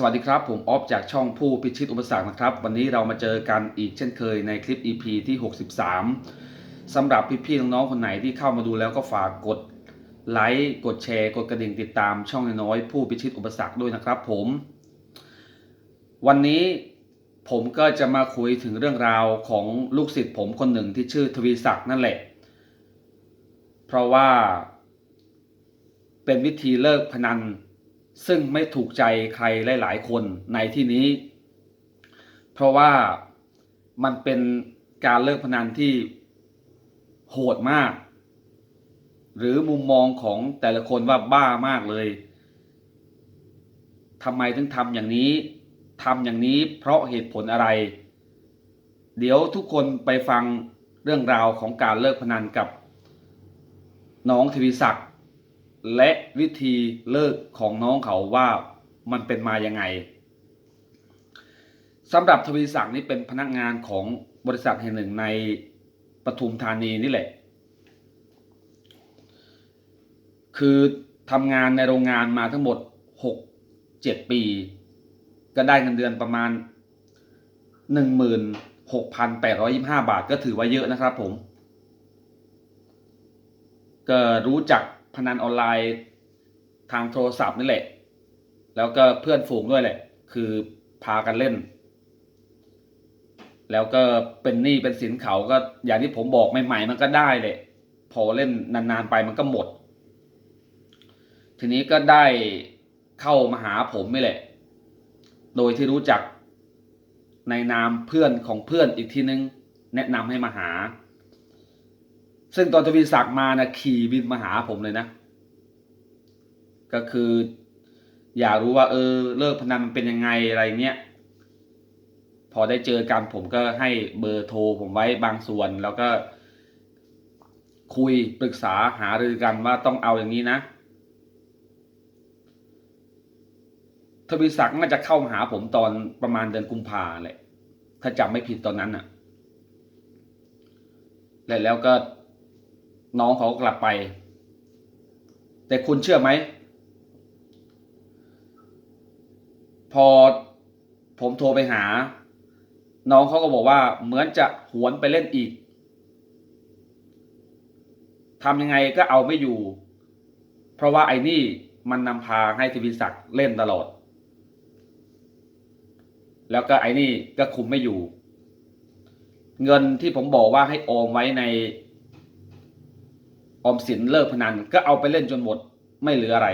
สวัสดีครับ ผมออฟจากช่องผู้พิชิตอุปสรรคนะครับ วันนี้เรามาเจอกันอีกเช่นเคยในคลิป EP ที่ 63สำหรับพี่ๆน้องๆคนไหนที่เข้ามาดูแล้วก็ฝากกดไลค์กดแชร์ กดกระดิ่งติดตามช่องน้อยผู้พิชิตอุปสรรคด้วยนะครับ ผม วันนี้ผมก็จะมาคุยถึงเรื่องราวของลูกศิษย์ผมคนหนึ่งที่ชื่อทวีศักดิ์นั่นแหละ เพราะว่าเป็นวิธีเลิกพนัน ซึ่งไม่ถูกใจใครหลาย ๆ คนในที่นี้ เพราะว่ามันเป็นการเลิกพนันที่โหดมาก หรือมุมมองของแต่ละคนว่าบ้ามากเลยทำไมถึงทำอย่างนี้ทำอย่างนี้เพราะเหตุผลอะไร เดี๋ยวทุกคนไปฟังเรื่องราวของการเลิกพนันกับ น้องทวีศักดิ์ และวิธีเลิกของน้องเขาว่ามันเป็นมายังไงสำหรับทวีศักดิ์นี่เป็นพนักงานของบริษัทแห่งหนึ่งในปทุมธานีนี่แหละ คือทำงานในโรงงานมาทั้งหมดหกเจ็ดปี ก็ได้เงินเดือนประมาณหนึ่งหมื่นหกพันแปดร้อยิบห้าบาทก็ถือว่าเยอะนะครับผม ก็รู้จัก พนันออนไลน์ทางโทรศัพท์นี่แหละ แล้วก็เพื่อนฝูงด้วยแหละ คือพากันเล่น แล้วก็เป็นหนี้เป็นสินเขาก็อย่างที่ผมบอกใหม่ๆมันก็ได้เลยพอเล่นนานๆไปมันก็หมด ทีนี้ก็ได้เข้ามาหาผมนี่แหละ โดยที่รู้จักในนามเพื่อนของเพื่อนอีกทีนึง แนะนำให้มาหา ซึ่งตอนทวีศักดิ์มานะขี่บินมาหาผมเลยนะ ก็คือ อยากรู้ว่า เออ เลิกพนันมันเป็นยังไงอะไรเงี้ยพอได้เจอกันผมก็ให้เบอร์โทรผมไว้บางส่วน แล้วก็ คุยปรึกษาหารือกันว่าต้องเอาอย่างนี้นะทวีศักดิ์น่าจะเข้ามาหาผมตอนประมาณเดือนกุมภาแหละถ้าจำไม่ผิดตอนนั้นน่ะและแล้วก็ น้องเขากลับไป แต่คุณเชื่อไหม พอผมโทรไปหา น้องเขาก็บอกว่าเหมือนจะหวนไปเล่นอีกทำยังไงก็เอาไม่อยู่ เพราะว่าไอ้นี่มันนำพาให้ทวีศักดิ์เล่นตลอด แล้วก็ไอ้นี่ก็คุมไม่อยู่ เงินที่ผมบอกว่าให้ออมไว้ใน ออมสินเลิกพนันก็เอาไปเล่นจนหมดไม่เหลืออะไร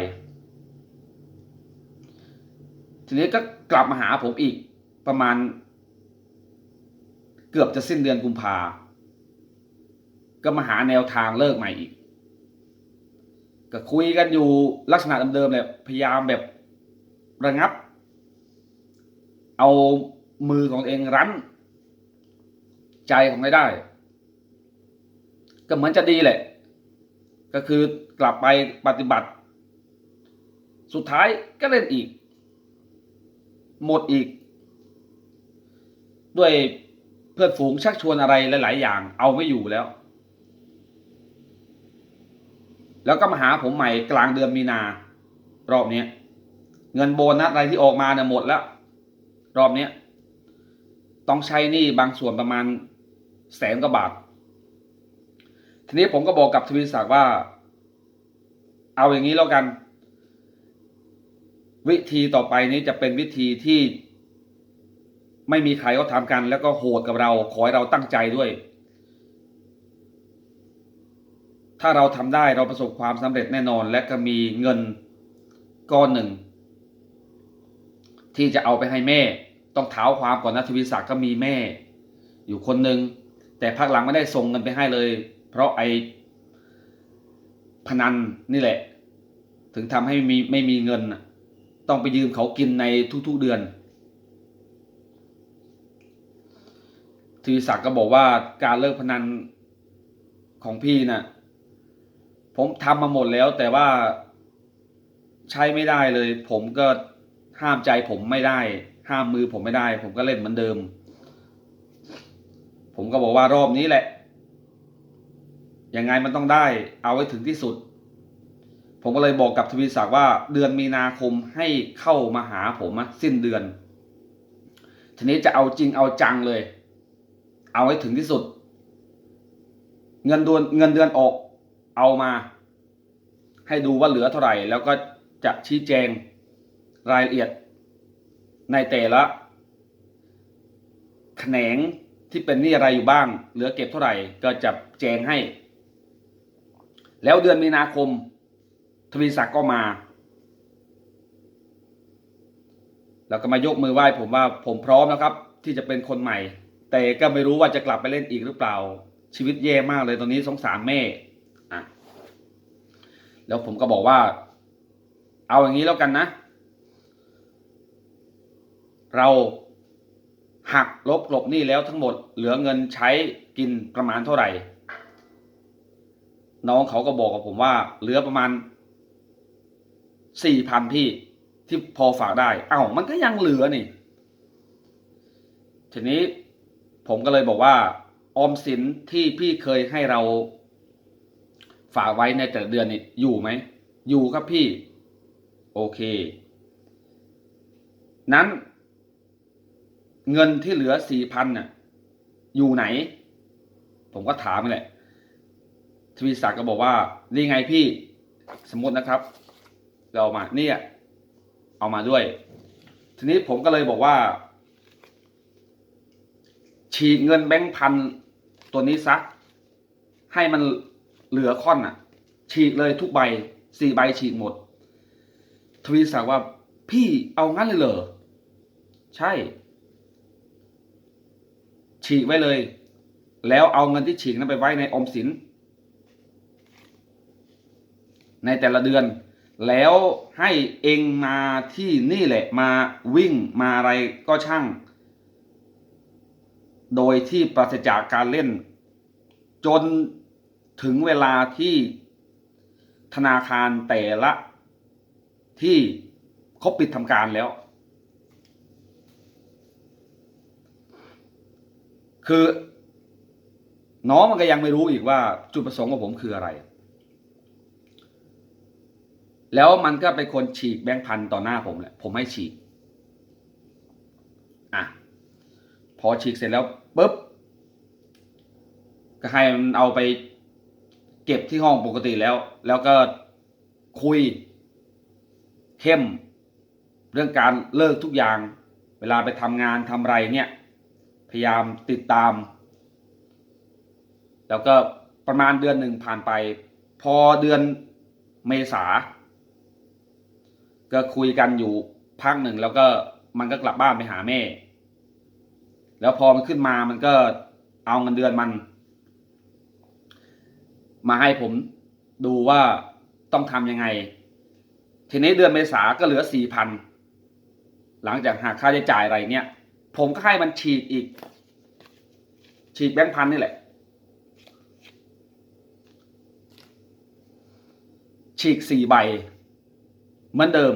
ทีนี้ก็กลับมาหาผมอีกประมาณ เกือบจะสิ้นเดือนกุมภาก็มาหาแนวทางเลิกใหม่อีก ก็คุยกันอยู่ลักษณะเดิมๆเลยพยายามแบบระงับ เอามือของเองรั้น ใจของไม่ได้ ก็เหมือนจะดีแหละ ก็คือกลับไปปฏิบัติ สุดท้ายก็เล่นอีก หมดอีก ด้วยเพื่อนฝูงชักชวนอะไรหลาย ๆ อย่าง เอาไม่อยู่แล้ว แล้วก็มาหาผมใหม่กลางเดือนมีนารอบนี้เงินโบนัสอะไรที่ออกมาเนี่ยหมดแล้ว รอบนี้ต้องใช้นี้บางส่วนประมาณแสนกว่าบาท ทีนี้ผมก็บอกกับทวีศักดิ์ว่า เอาอย่างนี้แล้วกัน วิธีต่อไปนี้จะเป็นวิธีที่ ไม่มีใครเขาทำกัน แล้วก็โหดกับเรา ขอให้เราตั้งใจด้วย ถ้าเราทำได้เราประสบความสำเร็จแน่นอน และก็มีเงินก้อนหนึ่ง ที่จะเอาไปให้แม่ ต้องเท้าความก่อนนะทวีศักดิ์ก็มีแม่ อยู่คนหนึ่งแต่ภาคหลังไม่ได้ส่งเงินไปให้เลย เพราะไอพนันนี่แหละ ถึงทำให้มีไม่มีเงิน ต้องไปยืมเขากินในทุกๆเดือนทวีศักดิ์ก็บอกว่าการเลิกพนันของพี่น่ะ ผมทำมาหมดแล้วแต่ว่าใช้ไม่ได้เลย ผมก็ห้ามใจผมไม่ได้ ห้ามมือผมไม่ได้ ผมก็เล่นเหมือนเดิม ผมก็บอกว่ารอบนี้แหละ ยังไงมันต้องได้เอาไว้ถึงที่สุด ผมก็เลยบอกกับทวีศักดิ์ว่าเดือนมีนาคมให้เข้ามาหาผมอะสิ้นเดือน ทีนี้จะเอาจริงเอาจังเลย เอาให้ถึงที่สุด เงินเดือนเงินเดือนออกเอามา ให้ดูว่าเหลือเท่าไหร่ แล้วก็จะชี้แจงรายละเอียดในแต่ละแขนงที่เป็นหนี้อะไรอยู่บ้าง เหลือเก็บเท่าไหร่ก็จะแจงให้ แล้วเดือนมีนาคม ทวีศักดิ์ก็มา แล้วก็มายกมือไหว้ผมว่าผมพร้อมแล้วครับ ที่จะเป็นคนใหม่ แต่ก็ไม่รู้ว่าจะกลับไปเล่นอีกหรือเปล่า ชีวิตแย่มากเลยตอนนี้สงสารแม่อะแล้วผมก็บอกว่า เอาอย่างนี้แล้วกันนะ เราหักลบกลบหนี้แล้วทั้งหมดเหลือเงินใช้กินประมาณเท่าไหร่ น้องเขาก็บอกกับผมว่า เหลือประมาณสี่พันพี่ที่พอฝากได้ เอ้ามันก็ยังเหลือนี่ ทีนี้ผมก็เลยบอกว่า ออมสินที่พี่เคยให้เราฝากไว้ในแต่เดือนนี่อยู่ไหม อยู่ครับพี่ โอเค นั้น เงินที่เหลือสี่พันน่ะ อยู่ไหน ผมก็ถามไปแหละ ทวีศักดิ์ก็บอกว่า นี่ไงพี่สมมตินะครับ เราเอามาเนี่ยเอามาด้วย ทีนี้ผมก็เลยบอกว่า ฉีกเงินแบงค์พันตัวนี้ซะให้มันเหลือค่อนอะ ฉีกเลยทุกใบสี่ใบฉีกหมด ทวีศักดิ์ว่าพี่เอางั้นเลยเหรอใช่ ฉีกไว้เลย แล้วเอาเงินที่ฉีกนั้นไปไว้ในอมสิน ในแต่ละเดือน แล้วให้เองมาที่นี่แหละมาวิ่งมาอะไรก็ช่าง โดยที่ปราศจากการเล่น จนถึงเวลาที่ธนาคารแต่ละที่เขาปิดทำการแล้ว คือน้องมันก็ยังไม่รู้อีกว่าจุดประสงค์ของผมคืออะไร แล้วมันก็เป็นคนฉีกแบงค์พันต่อหน้าผมแหละผมให้ฉีกอะพอฉีกเสร็จแล้วปุ๊บก็ให้มันเอาไปเก็บที่ห้องปกติแล้ว แล้วก็คุยเข้ม เรื่องการเลิกทุกอย่าง เวลาไปทำงานทำไรเนี่ย พยายามติดตาม แล้วก็ประมาณเดือนหนึ่งผ่านไป พอเดือนเมษา ก็คุยกันอยู่พักหนึ่งแล้วก็มันก็กลับบ้านไปหาแม่ แล้วพอมันขึ้นมามันก็เอาเงินเดือนมัน มาให้ผมดูว่าต้องทำยังไง ทีนี้เดือนเมษาก็เหลือสี่พันหลังจากหักค่าใช้จ่ายอะไรเนี่ย ผมก็ให้มันฉีกอีก ฉีกแบงค์พันนี่แหละ ฉีกสี่ใบ เหมือนเดิม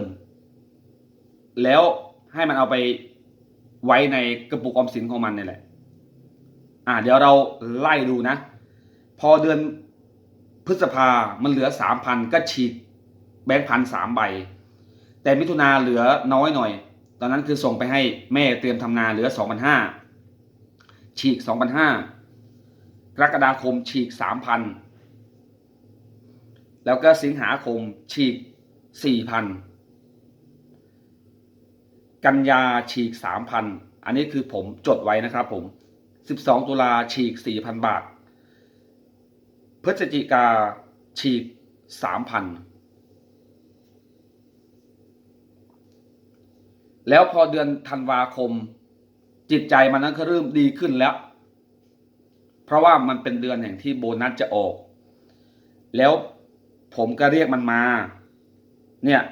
แล้วให้มันเอาไปไว้ในกระปุกออมสินของมันนี่แหละ อ่า เดี๋ยวเราไล่ดูนะ พอเดือนพฤษภามันเหลือสามพันก็ฉีกแบงค์พันสามใบ แต่มิถุนาเหลือน้อยหน่อย ตอนนั้นคือส่งไปให้แม่เตรียมทำงานเหลือสองพันห้าฉีกสองพันห้ากรกฎาคมฉีกสามพันแล้วก็สิงหาคมฉีก สี่พันกันยาฉีกสามพันอันนี้คือผมจดไว้นะครับผมสิบสองตุลาฉีกสี่พันบาท พฤศจิกาฉีกสามพันแล้วพอเดือนธันวาคม จิตใจมันนั้นก็เริ่มดีขึ้นแล้ว เพราะว่ามันเป็นเดือนแห่งที่โบนัสจะออก แล้วผมก็เรียกมันมา เนี่ย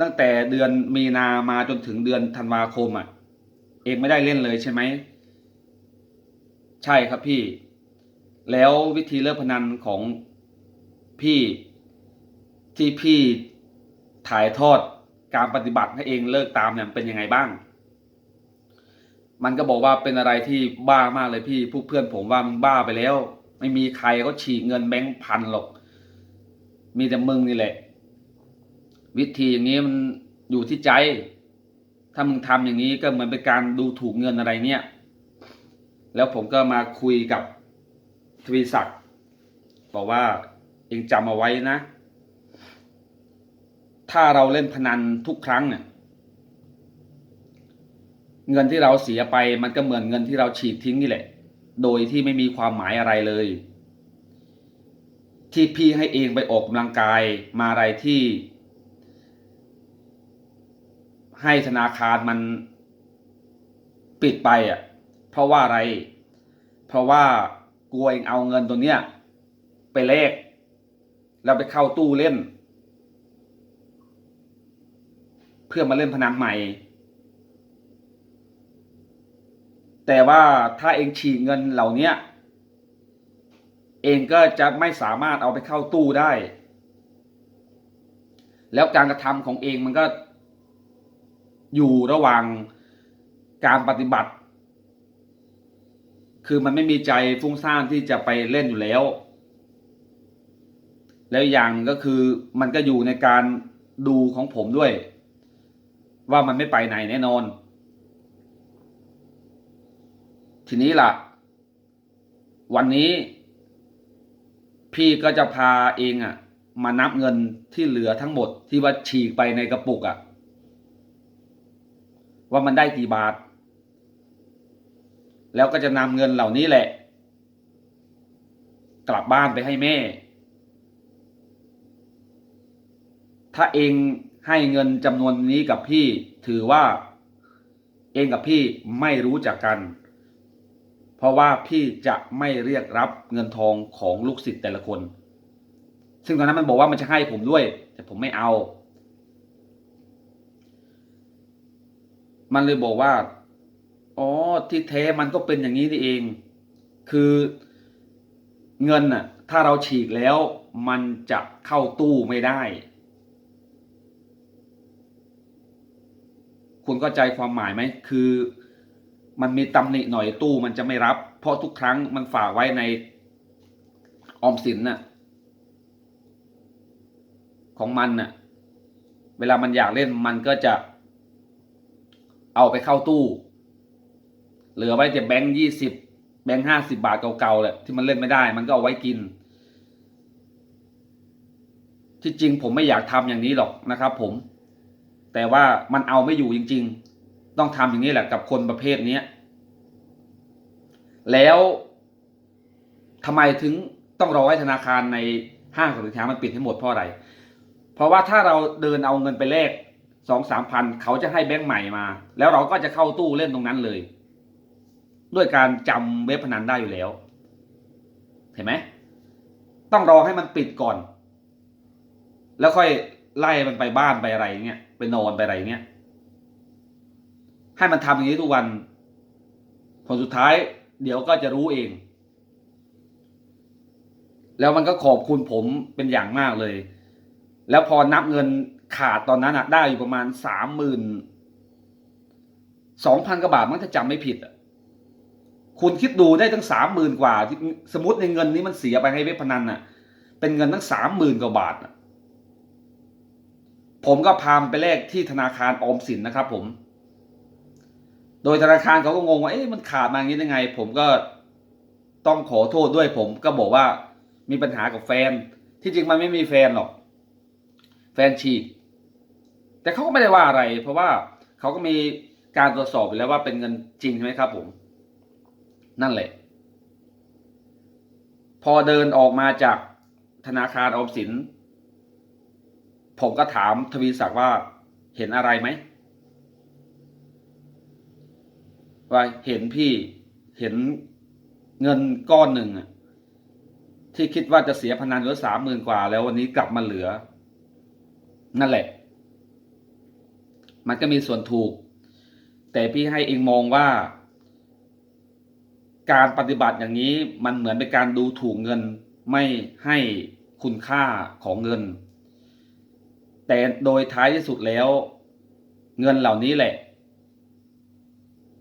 ตั้งแต่เดือนมีนามาจนถึงเดือนธันวาคมอะ เองไม่ได้เล่นเลยใช่ไหม ใช่ครับพี่ แล้ววิธีเลิกพนันของพี่ที่พี่ถ่ายทอดการปฏิบัติให้เองเลิกตามเนี่ยเป็นยังไงบ้าง มันก็บอกว่าเป็นอะไรที่บ้ามากเลยพี่พวกเพื่อนผมว่ามึงบ้าไปแล้ว ไม่มีใครเขาฉีกเงินแบงค์พันหรอก มีแต่มึงนี่แหละ วิธีอย่างนี้มันอยู่ที่ใจ ถ้ามึงทำอย่างนี้ก็เหมือนเป็นการดูถูกเงินอะไรเนี่ย แล้วผมก็มาคุยกับทวีศักดิ์บอกว่าเองจำเอาไว้นะ ถ้าเราเล่นพนันทุกครั้งเนี่ยเงินที่เราเสียไปมันก็เหมือนเงินที่เราฉีดทิ้งนี่แหละ โดยที่ไม่มีความหมายอะไรเลย ที่พี่ให้เองไปออกกำลังกายมาอะไรที่ ให้ธนาคารมันปิดไปอะ เพราะว่าอะไร เพราะว่ากลัวเองเอาเงินตัวเนี้ยไปเลขแล้วไปเข้าตู้เล่น เพื่อมาเล่นพนันใหม่ แต่ว่าถ้าเองฉีกเงินเหล่านี้เองก็จะไม่สามารถเอาไปเข้าตู้ได้ แล้วการกระทำของเองมันก็ อยู่ระหว่างการปฏิบัติ คือมันไม่มีใจฟุ้งซ่านที่จะไปเล่นอยู่แล้ว แล้วอย่างก็คือมันก็อยู่ในการดูของผมด้วย ว่ามันไม่ไปไหนแน่นอน ทีนี้ล่ะ วันนี้พี่ก็จะพาเองอะมานับเงินที่เหลือทั้งหมดที่ว่าฉีกไปในกระปุกอะ ว่ามันได้กี่บาท แล้วก็จะนำเงินเหล่านี้แหละ กลับบ้านไปให้แม่ ถ้าเองให้เงินจำนวนนี้กับพี่ถือว่า เองกับพี่ไม่รู้จักกัน เพราะว่าพี่จะไม่เรียกรับเงินทองของลูกศิษย์แต่ละคน ซึ่งตอนนั้นมันบอกว่ามันจะให้ผมด้วย แต่ผมไม่เอา มันเลยบอกว่า อ๋อ ที่แท้มันก็เป็นอย่างนี้นี่เอง คือเงินน่ะ ถ้าเราฉีกแล้ว มันจะเข้าตู้ไม่ได้ คุณเข้าใจความหมายไหม คือ มันมีตำหนิหน่อยตู้มันจะไม่รับ เพราะทุกครั้งมันฝากไว้ในออมสินน่ะ ของมันน่ะ เวลามันอยากเล่นมันก็จะ เอาไปเข้าตู้ เหลือไว้แต่แบงค์ยี่สิบแบงค์ห้าสิบาทเก่าๆแหละที่มันเล่นไม่ได้ มันก็เอาไว้กิน ที่จริงผมไม่อยากทำอย่างนี้หรอกนะครับผม แต่ว่ามันเอาไม่อยู่จริง ๆ ต้องทำอย่างนี้แหละกับคนประเภทเนี้ยแล้วทำไมถึงต้องรอให้ธนาคารในห้างสรรพสินค้ามันปิดให้หมดเพราะอะไร เพราะว่าถ้าเราเดินเอาเงินไปแลก สองสามพันเขาจะให้แบงค์ใหม่มา แล้วเราก็จะเข้าตู้เล่นตรงนั้นเลย ด้วยการจำเว็บพนันได้อยู่แล้ว เห็นไหมต้องรอให้มันปิดก่อน แล้วค่อยไล่มันไปบ้านไปอะไรเงี้ยไปนอนไปอะไรเงี้ยให้มันทำอย่างนี้ทุกวันผลสุดท้ายเดี๋ยวก็จะรู้เอง แล้วมันก็ขอบคุณผมเป็นอย่างมากเลย แล้วพอนับเงิน ขาดตอนนั้นอะได้อยู่ประมาณสามหมื่นสองพันกว่าบาทมันถ้าจำไม่ผิดอะคุณคิดดูได้ตั้งสามหมื่นกว่า สมมติในเงินนี้มันเสียไปให้เว็บพนันน่ะ เป็นเงินตั้งสามหมื่นกว่าบาทผมก็พามไปแลกที่ธนาคารออมสินนะครับ ผม โดยธนาคารเขาก็งงว่าเอ๊ะมันขาดมาอย่างนี้ได้ไง ผมก็ต้องขอโทษด้วย ผมก็บอกว่ามีปัญหากับแฟน ที่จริงมันไม่มีแฟนหรอก แฟนฉีก แต่เขาก็ไม่ได้ว่าอะไร เพราะว่าเขาก็มีการตรวจสอบอยู่แล้วว่าเป็นเงินจริงใช่ไหมครับผม นั่นแหละ พอเดินออกมาจากธนาคารออมสิน ผมก็ถามทวีศักดิ์ว่าเห็นอะไรไหมว่าเห็นพี่เห็นเงินก้อนหนึ่งที่คิดว่าจะเสียพนันเหลือสามหมื่นกว่า แล้ววันนี้กลับมาเหลือ นั่นแหละ มันก็มีส่วนถูก แต่พี่ให้เองมองว่า การปฏิบัติอย่างนี้มันเหมือนเป็นการดูถูกเงินไม่ให้คุณค่าของเงิน แต่โดยท้ายที่สุดแล้ว เงินเหล่านี้แหละ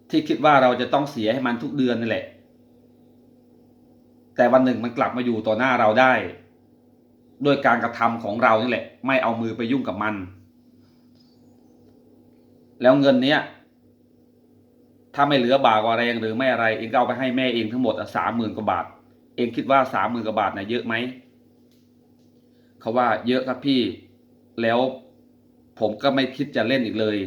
ที่คิดว่าเราจะต้องเสียให้มันทุกเดือนนี่แหละ แต่วันหนึ่งมันกลับมาอยู่ต่อหน้าเราได้ ด้วยการกระทำของเรานี่แหละ ไม่เอามือไปยุ่งกับมัน แล้วเงินเนี้ย ถ้าไม่เหลือบากว่าแรงหรือไม่อะไร เองก็เอาไปให้แม่เองทั้งหมดสามหมื่นกว่าบาท เองคิดว่าสามหมื่นกว่าบาทนะ่ะเยอะไหมเขาว่าเยอะครับพี่ แล้วผมก็ไม่คิดจะเล่นอีกเลย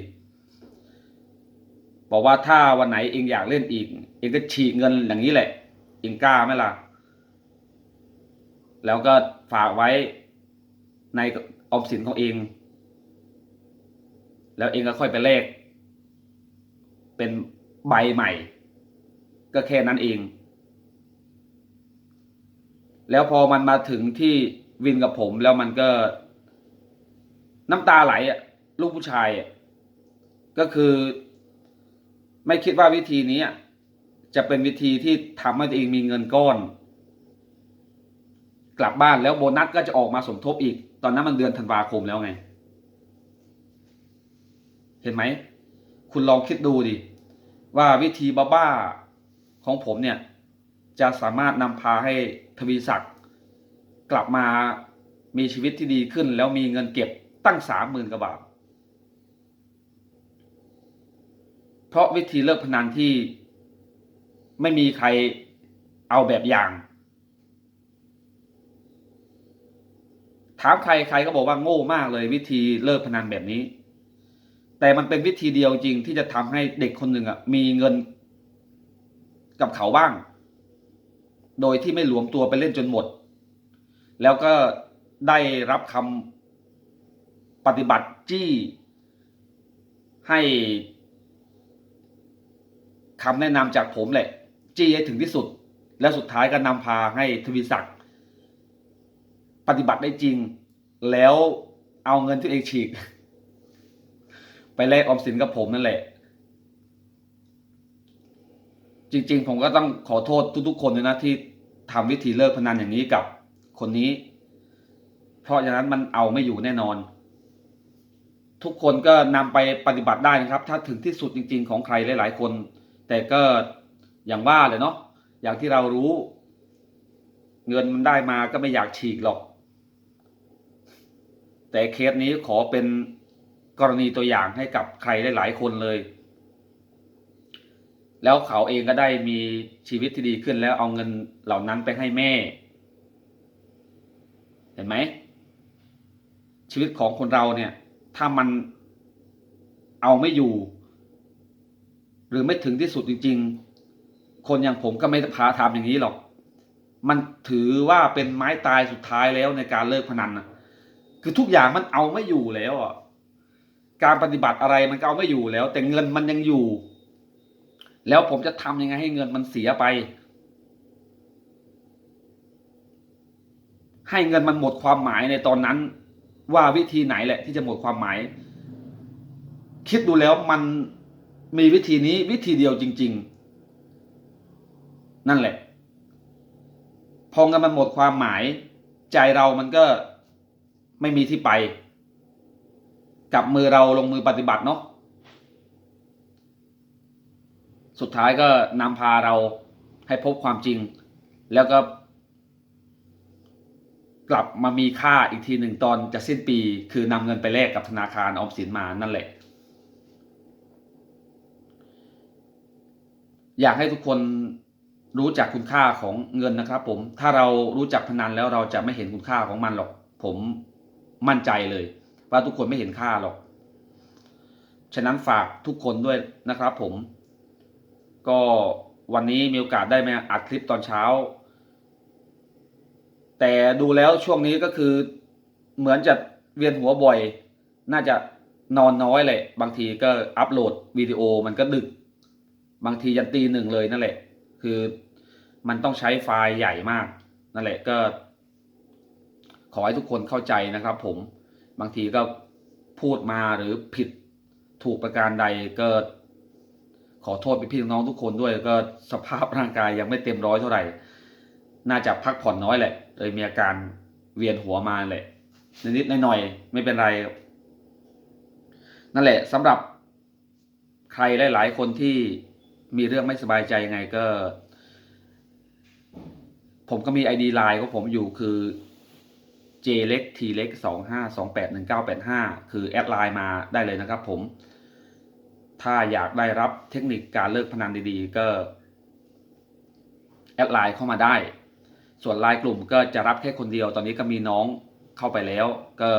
บอกว่าถ้าวันไหนเองอยากเล่นอีก เองก็ฉีกเงินอย่างนี้แหละ เองกล้าไหมล่ะ แล้วก็ฝากไว้ในออมสินของเอง แล้วเองก็ค่อยไปเลข เป็นใบใหม่ ก็แค่นั้นเอง แล้วพอมันมาถึงที่วินกับผมแล้วมันก็ น้ำตาไหลอะลูกผู้ชายอะก็คือ ไม่คิดว่าวิธีนี้จะเป็นวิธีที่ทำให้ตัวเองมีเงินก้อน กลับบ้านแล้วโบนัสก็จะออกมาสมทบอีก ตอนนั้นมันเดือนธันวาคมแล้วไง เห็นไหม คุณลองคิดดูดิ ว่าวิธีบ้าๆของผมเนี่ย จะสามารถนำพาให้ทวีศักดิ์กลับมามีชีวิตที่ดีขึ้น แล้วมีเงินเก็บตั้งสามหมื่นกว่าบาท เพราะวิธีเลิกพนันที่ไม่มีใครเอาแบบอย่าง ถามใครใครก็บอกว่าโง่มากเลยวิธีเลิกพนันแบบนี้ แต่มันเป็นวิธีเดียวจริงที่จะทำให้เด็กคนหนึ่งอะมีเงินกับเขาบ้าง โดยที่ไม่หลวมตัวไปเล่นจนหมด แล้วก็ได้รับคำปฏิบัติจี้ให้คำแนะนำจากผมแหละ จี้ให้ถึงที่สุด แล้วสุดท้ายก็นำพาให้ทวีศักดิ์ปฏิบัติได้จริง แล้วเอาเงินที่เองฉีก ไปแลกออมสินกับผมนั่นแหละ จริง ๆ ผมก็ต้องขอโทษทุก ๆ คนเลยนะที่ทำวิธีเลิกพนันอย่างนี้กับคนนี้ เพราะฉะนั้นมันเอาไม่อยู่แน่นอน ทุกคนก็นำไปปฏิบัติได้นะครับ ถ้าถึงที่สุดจริง ๆ ของใครหลาย ๆ คน แต่ก็อย่างว่าเลยเนาะอย่างที่เรารู้ เงินมันได้มาก็ไม่อยากฉีกหรอก แต่เคสนี้ขอเป็น กรณีตัวอย่างให้กับใครหลาย ๆ คนเลย แล้วเขาเองก็ได้มีชีวิตที่ดีขึ้นแล้วเอาเงินเหล่านั้นไปให้แม่ เห็นไหม ชีวิตของคนเราเนี่ย ถ้ามันเอาไม่อยู่ หรือไม่ถึงที่สุดจริง ๆ คนอย่างผมก็ไม่พาทำอย่างนี้หรอก มันถือว่าเป็นไม้ตายสุดท้ายแล้วในการเลิกพนันนะคือทุกอย่างมันเอาไม่อยู่แล้วอะ การปฏิบัติอะไรมันก็เอาไม่อยู่แล้ว แต่เงินมันยังอยู่ แล้วผมจะทำยังไงให้เงินมันเสียไป ให้เงินมันหมดความหมายในตอนนั้น ว่าวิธีไหนแหละ ที่จะหมดความหมาย คิดดูแล้วมันมีวิธีนี้วิธีเดียวจริง ๆ นั่นแหละ พอเงินมันหมดความหมาย ใจเรามันก็ไม่มีที่ไป กับมือเราลงมือปฏิบัติเนาะสุดท้ายก็นำพาเราให้พบความจริง แล้วก็ กลับมามีค่าอีกทีหนึ่งตอนจะสิ้นปี คือนำเงินไปแลกกับธนาคารออมสินมานั่นแหละ อยากให้ทุกคนรู้จักคุณค่าของเงินนะครับ ผม ถ้าเรารู้จักพนันแล้วเราจะไม่เห็นคุณค่าของมันหรอก ผมมั่นใจเลย ว่าทุกคนไม่เห็นค่าหรอก ฉะนั้นฝากทุกคนด้วยนะครับผม ก็วันนี้มีโอกาสได้มาอัดคลิปตอนเช้า แต่ดูแล้วช่วงนี้ก็คือเหมือนจะเวียนหัวบ่อย น่าจะนอนน้อยเลยบางทีก็อัปโหลดวิดีโอมันก็ดึก บางทียันตีหนึ่งเลยนั่นแหละ คือมันต้องใช้ไฟล์ใหญ่มาก นั่นแหละก็ ขอให้ทุกคนเข้าใจนะครับผม บางทีก็พูดมาหรือผิดถูกประการใดก็ขอโทษพี่น้องทุกคนด้วยก็สภาพร่างกายยังไม่เต็มร้อยเท่าไหร่ น่าจะพักผ่อนน้อยแหละเลยมีอาการเวียนหัวมาแหละนิดๆหน่อยๆไม่เป็นไร นั่นแหละสำหรับใครหลาย ๆ คนที่มีเรื่องไม่สบายใจยังไงก็ ผมก็มีไอดีไลน์ของผมอยู่คือ j เล็ก t เล็กสองห้าสองแปดหนึ่งเก้าแปดห้าคือแอดไลน์มาได้เลยนะครับผม ถ้าอยากได้รับเทคนิคการเลิกพนันดีๆ ก็แอดไลน์เข้ามาได้ ส่วนไลน์กลุ่มก็จะรับแค่คนเดียว ตอนนี้ก็มีน้องเข้าไปแล้ว ก็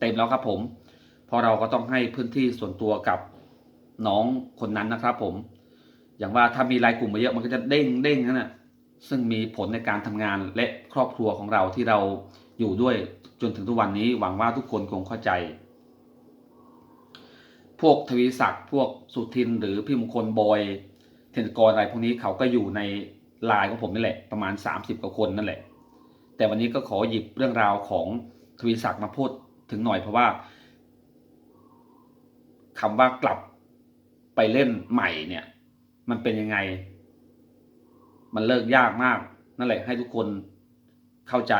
เต็มแล้วครับผมพราะเราก็ต้องให้พื้นที่ส่วนตัวกับน้องคนนั้นนะครับผม อย่างว่าถ้ามีไลน์กลุ่มมาเยอะมันก็จะเด้งเด้งนั่นนะซึ่งมีผลในการทำงานและครอบครัวของเราที่เรา อยู่ด้วยจนถึงทุกวันนี้หวังว่าทุกคนคงเข้าใจ พวกทวีศักดิ์พวกสุทินหรือพี่มงคลบอย เทนกรอะไรพวกนี้เขาก็อยู่ในไลน์ของผมนี่แหละ ประมาณ 30กว่าคนนั่นแหละ แต่วันนี้ก็ขอหยิบเรื่องราวของทวีศักดิ์มาพูดถึงหน่อยเพราะว่าคำว่ากลับไปเล่นใหม่เนี่ย มันเป็นยังไง มันเลิกยากมาก นั่นแหละให้ทุกคนเข้าใจ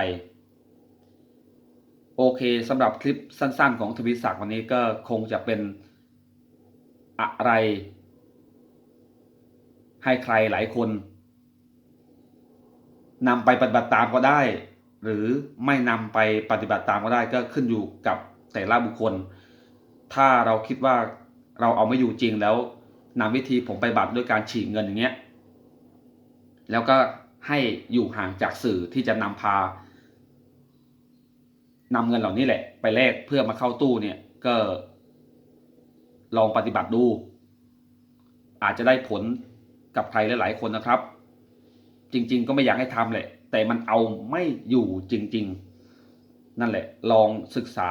โอเคสำหรับคลิปสั้นๆ ของทวีศักดิ์วันนี้ก็คงจะเป็นอะไร ให้ใครหลายคนนำไปปฏิบัติตามก็ได้ หรือไม่นำไปปฏิบัติตามก็ได้ก็ขึ้นอยู่กับแต่ละบุคคล ถ้าเราคิดว่าเราเอาไม่อยู่จริงแล้วนำวิธีผมไปบัตรด้วยการฉีกเงินอย่างเงี้ยแล้วก็ให้อยู่ห่างจากสื่อที่จะนำพา นำเงินเหล่านี้แหละ ไปแลกเพื่อมาเข้าตู้เนี่ย ก็ ลองปฏิบัติดู อาจจะได้ผลกับใครหลาย ๆ คนนะครับ จริง ๆ ก็ไม่อยากให้ทำแหละ แต่มันเอาไม่อยู่จริง ๆ นั่นแหละ ลองศึกษา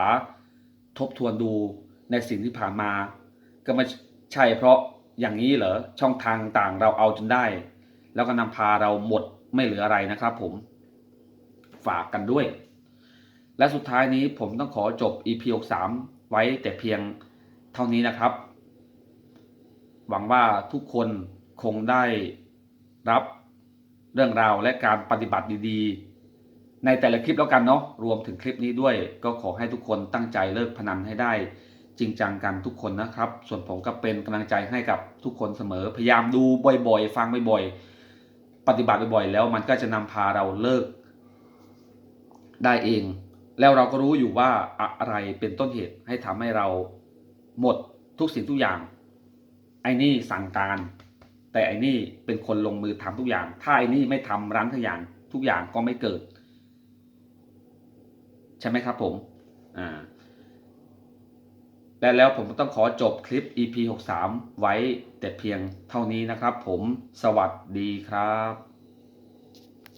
ทบทวนดูในสิ่งที่ผ่านมา ก็ไม่ใช่เพราะอย่างนี้เหรอช่องทางต่างเราเอาจนได้ แล้วก็นำพาเราหมดไม่เหลืออะไรนะครับผมฝากกันด้วย และสุดท้ายนี้ผมต้องขอจบ EP 63ไว้แต่เพียงเท่านี้นะครับ หวังว่าทุกคนคงได้รับเรื่องราวและการปฏิบัติดีๆ ในแต่ละคลิปแล้วกันเนาะรวมถึงคลิปนี้ด้วย ก็ขอให้ทุกคนตั้งใจเลิกพนันให้ได้ จริงจังกันทุกคนนะครับ ส่วนผมก็เป็นกำลังใจให้กับทุกคนเสมอพยายามดูบ่อยๆ ฟังบ่อยๆปฏิบัติบ่อยๆแล้วมันก็จะนำพาเราเลิกได้เอง แล้วเราก็รู้อยู่ว่าอะไรเป็นต้นเหตุให้ทำให้เราหมดทุกสิ่งทุกอย่าง ไอ้นี่สั่งการ แต่ไอ้นี่เป็นคนลงมือทำทุกอย่าง ถ้าไอ้นี่ไม่ทำร้านทุกอย่างทุกอย่างก็ไม่เกิด ใช่ไหมครับผมอ่าและแล้วผมต้องขอจบคลิป EP 63 ไว้แต่เพียงเท่านี้นะครับผม สวัสดีครับ